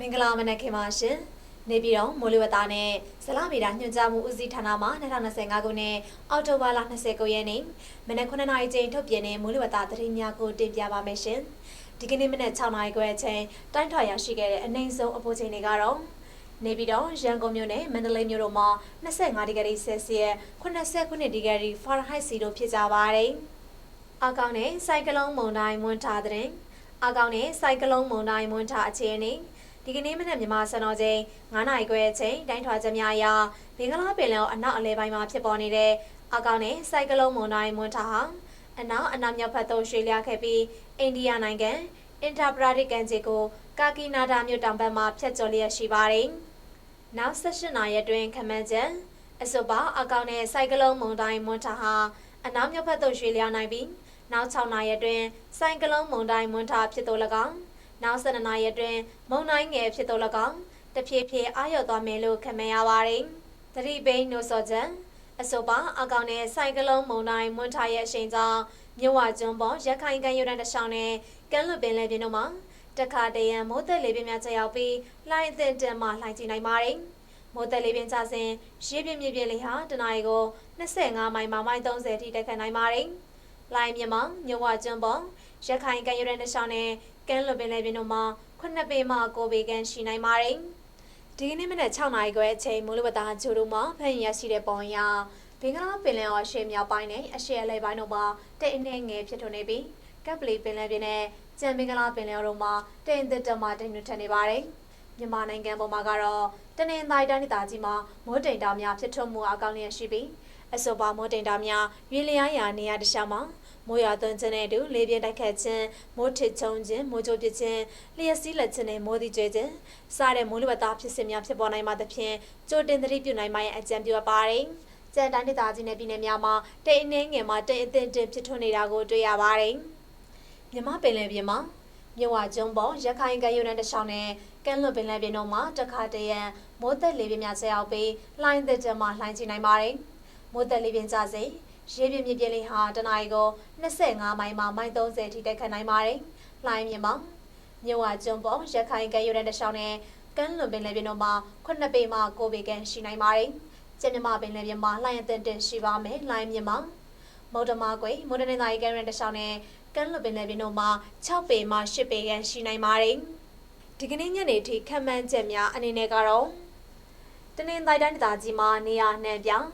မင်္ဂလာမနက်ခင်ပါရှင်။နေပြည်တော်မိုးလေဝသနဲ့ဇလဗေဒညွှန်ကြားမှုဦးစီးဌာနမှ2025ခုနှစ်အောက်တိုဘာလ29ရက်နေ့မနက်9:00နာရီချိန်ထုတ်ပြန်တဲ့မိုးလေဝသသတင်းများကိုတင်ပြပါမယ်ရှင်။ဒီကနေ့မနက်6:00နာရီခွဲအချိန်တိုင်းထွာရရှိခဲ့တဲ့အနိုင်ဆုံးအပူချိန်တွေကတော့နေပြည်တော်ရန်ကုန်မြို့နဲ့မန္တလေးမြို့တို့မှာ25ဒီဂရီဆယ်စီယပ်89ဒီဂရီဖာရင်ဟိုက်စီတို့ဖြစ်ကြပါတယ်။အကောင်နဲ့စိုက်ကလုန်းမုန်တိုင်းမွန်းထားတဲ့အကောင်နဲ့စိုက်ကလုန်းမုန်တိုင်းမွန်းထားအခြေအနေ ဒီကနေ့မနက်မြန်မာစံတော်ချိန်9နာရီခွဲအချိန်တိုင်းထွာချက်များအရဘင်္ဂလားပင်လယ်အော်အနောက်အလဲပိုင်းမှာဖြစ်ပေါ်နေတဲ့အကောင်နဲ့စိုက်ကလုန်းမုန်တိုင်းမွန်းထားဟာအနောက်အနောက်မြောက်ဘက်သို့ရွှေ့လျားခဲ့ပြီးအိန္ဒိယနိုင်ငံအင်တာပရာဒစ်ကန်ဂျီကိုကာကီနာဒါမြို့တောင်ဘက်မှာဖြတ်ကျော်လျက်ရှိပါတယ်။နောက်18နာရီအတွင်းခမန်းချက်အဆိုပါအကောင်နဲ့စိုက်ကလုန်းမုန်တိုင်းမွန်းထားဟာအနောက်မြောက်ဘက်သို့ရွှေ့လျားနိုင်ပြီးနောက်6နာရီအတွင်းစိုက်ကလုန်းမုန်တိုင်းမွန်းထားဖြစ်တော်၎င်း နောက်12နာရီအတွင်းမုန်တိုင်းငယ်ဖြစ်တော်၎င်းတဖြည်းဖြည်းအာရုံသွားမယ်လို့ခန့်မှန်းရပါတယ်။သတိပိန်နိုစောချန်အဆိုပါအကောင်နဲ့စိုက်ကလုန်းမုန်တိုင်းမွန်းထားရဲ့အချိန်ကြောင့်မြို့ဝကျွန်းပေါ်ရက်ခိုင်ကန်ရွတဲ့တစ်ချောင်းနဲ့ကမ်းလွတ်ပင်လယ်ပြင်တို့မှာတခါတရံမိုးသက်လေပြင်းများကျရောက်ပြီးလှိုင်းအသင့်တန်မှလှိုင်းကျနိုင်ပါတယ်။မိုးသက်လေပြင်းကျစဉ်ရေပြင်းမြေပြင်းလေဟာတနအီကို25မိုင်မှမိုင်30ထိတက်ခတ်နိုင်ပါတယ်။လိုင်းမြမမြို့ဝကျွန်းပေါ် ရက်ခိုင်ကန်ရွတဲ့တစ်ချောင်းနဲ့ကမ်းလွန်ပင်လယ်ပြင်တို့မှာခုနှစ်ပေမှ9ပေခန့်ရှိနိုင်ပါတယ်။ဒီကနေ့မနက်6နာရီခွဲအချိန်မိုးလေဝသဂျိုတို့မှာဖန်ရရှိတဲ့ပုံရဘင်္ဂလားပင်လယ်အော်အရှေ့မြောက်ပိုင်းနဲ့အရှေ့အလယ်ပိုင်းတို့မှာတိတ်အနှဲငယ်ဖြစ်ထွန်းနေပြီးကပ်ပလီပင်လယ်ပြင်နဲ့ကြံဘင်္ဂလားပင်လယ်အော်တို့မှာတိတ်အသက်တမတိတ်နှွထက်နေပါတယ်။မြန်မာနိုင်ငံပေါ်မှာကတော့တနင်္သာရီတိုင်းဒေသကြီးမှာမိုးတိမ်တောင်များဖြစ်ထွန်းမှုအကောင်းလျက်ရှိပြီးအဆိုပါမိုးတိမ်တောင်များရွေလျားရာနေရာတစ်ခြားမှာ မိုးရွာသွန်းခြင်းနဲ့အတူလေပြင်းတိုက်ခတ်ခြင်းမိုးထစ်ချုံခြင်းမိုးကြိုးပစ်ခြင်းလျှက်စီးလက်ခြင်းနဲ့မိုးတိကျွဲခြင်းစတဲ့မိုးလေဝသဖြစ်စဉ်များဖြစ်ပေါ်နိုင်မှသဖြင့်ကြိုတင်သတိပြုနိုင်မှရဲ့အကြံပြုအပ်ပါတယ်။ကြံတိုင်းဒေသကြီးနဲ့ပြည်နယ်များမှာတိတ်အနှင်းငယ်မှာတိတ်အသင့်တင်ဖြစ်ထွန်းနေတာကိုတွေ့ရပါတယ်။မြမပင်လယ်ပြင်မှာမြဝကျုံပေါ်ရခိုင်ကမ်းရိုးတန်းတစ်လျှောက်နဲ့ကမ်းလွန်ပင်လယ်ပြင်တို့မှာတခါတရံမိုးသက်လေပြင်းများဆက်ရောက်ပြီးလှိုင်းသက်တဲ့မှာလှိုင်းချနိုင်ပါတယ်။မိုးသက်လေပြင်းကြစေ ရေပြင်းမြပြင်းလေးဟာတနအီကို25မိုင်မှမိုင်30ထိတက်ခတ်နိုင်ပါတယ်။လှိုင်းမြမှာမြဝကျုံပေါ်ရခိုင်ကမ်းရိုးတန်းတစ်လျှောက်နဲ့ကမ်းလွန်ပင်လယ်ပြင်တို့မှာ9ပေမှ9ပေခန့်ရှိနိုင်ပါတယ်။ကျင်းမြမပင်လယ်ပြင်မှာလှိုင်းအသင့်တင်ရှိပါမယ်။လှိုင်းမြမှာမုဒ္ဓမာကွေမုဒ္ဓနေသာရီကမ်းရန်တစ်လျှောက်နဲ့ကမ်းလွန်ပင်လယ်ပြင်တို့မှာ6ပေမှ10ပေခန့်ရှိနိုင်ပါတယ်။ဒီကနေ့ညနေထိခံမှန်းချက်များအနေနဲ့ကတော့တနင်္သာရီတိုင်းဒေသကြီးမှာနေရာနှံပြောင်း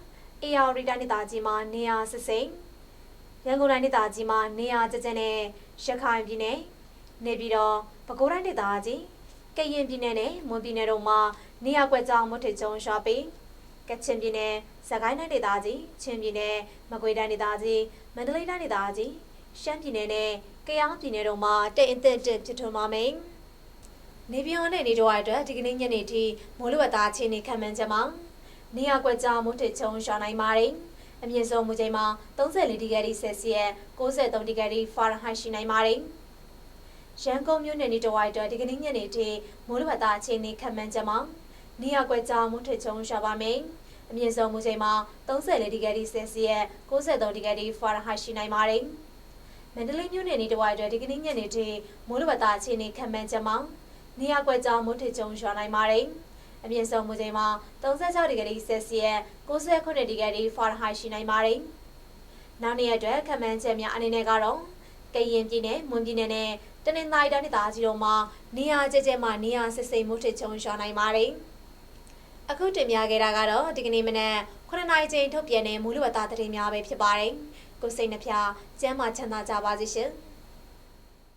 အေရရီတိုင်းဒေသကြီးမှာနေရာစစ်စိန်ရန်ကုန်တိုင်းဒေသကြီးမှာနေရာကျကျနဲ့ရခိုင်ပြည်နယ်နေပြည်တော်ပဲခူးတိုင်းဒေသကြီးကရင်ပြည်နယ်နဲ့မွန်ပြည်နယ်တို့မှာနေရာကွက်ကြောင်မွတ်ထချုံရွာပြီးကချင်ပြည်နယ်စကိုင်းတိုင်းဒေသကြီးချင်းပြည်နယ်မကွေးတိုင်းဒေသကြီးမန္တလေးတိုင်းဒေသကြီးရှမ်းပြည်နယ်နဲ့ကယားပြည်နယ်တို့မှာတိတ်အသက်တက်ဖြစ်ထွန်းပါမယ်။နေပြည်တော်နဲ့နေတော်အတွက်ဒီကနေ့ညနေထိမိုးလေဝသအခြေအနေခံမှန်းချက်မှာ နေရာကွက်ကြားမုတ်ထချုံရွာနိုင်ပါတယ်။အမြင့်ဆုံးမူချိန်မှာ34ဒီဂရီဆယ်စီယပ်63ဒီဂရီဖာရင်ဟိုက်ရှိနိုင်ပါတယ်။ရန်ကုန်မြို့နယ်နေတော်အတွက်ဒီကနေ့ညနေထိမိုးလေဝသအခြေအနေခံမှန်းချက်မှာနေရာကွက်ကြားမုတ်ထချုံရွာပါမယ်။အမြင့်ဆုံးမူချိန်မှာ34ဒီဂရီဆယ်စီယပ်63ဒီဂရီဖာရင်ဟိုက်ရှိနိုင်ပါတယ်။မန္တလေးမြို့နယ်နေတဝိုက်အတွက်ဒီကနေ့ညနေထိမိုးလေဝသအခြေအနေခံမှန်းချက်မှာနေရာကွက်ကြောင်မုတ်ထချုံရွာနိုင်ပါတယ်။ အမြင့်ဆုံးမူချိန်မှာ36ဒီဂရီဆယ်စီယပ်69ဒီဂရီဖာရင်ဟိုက်ရှိနိုင်ပါတယ်။နောက်နေ့အတွက်ခံမှန်းချက်များအနေနဲ့ကတော့ကရင်ပြည်နယ်၊မွန်ပြည်နယ်နဲ့တနင်္သာရီတိုင်းဒေသကြီးတို့မှာနေရာကျကျမှနေရာစစ်စိမ်မုတ်ထချုံရွာနိုင်ပါတယ်။အခုတင်ပြခဲ့တာကတော့ဒီကနေ့မနက်9နာရီချိန်ထုတ်ပြန်တဲ့မူလဝတ္တသတင်းများပဲဖြစ်ပါတယ်။ကိုစိတ်နှဖျားကျမ်းမာချမ်းသာကြပါစေရှင်။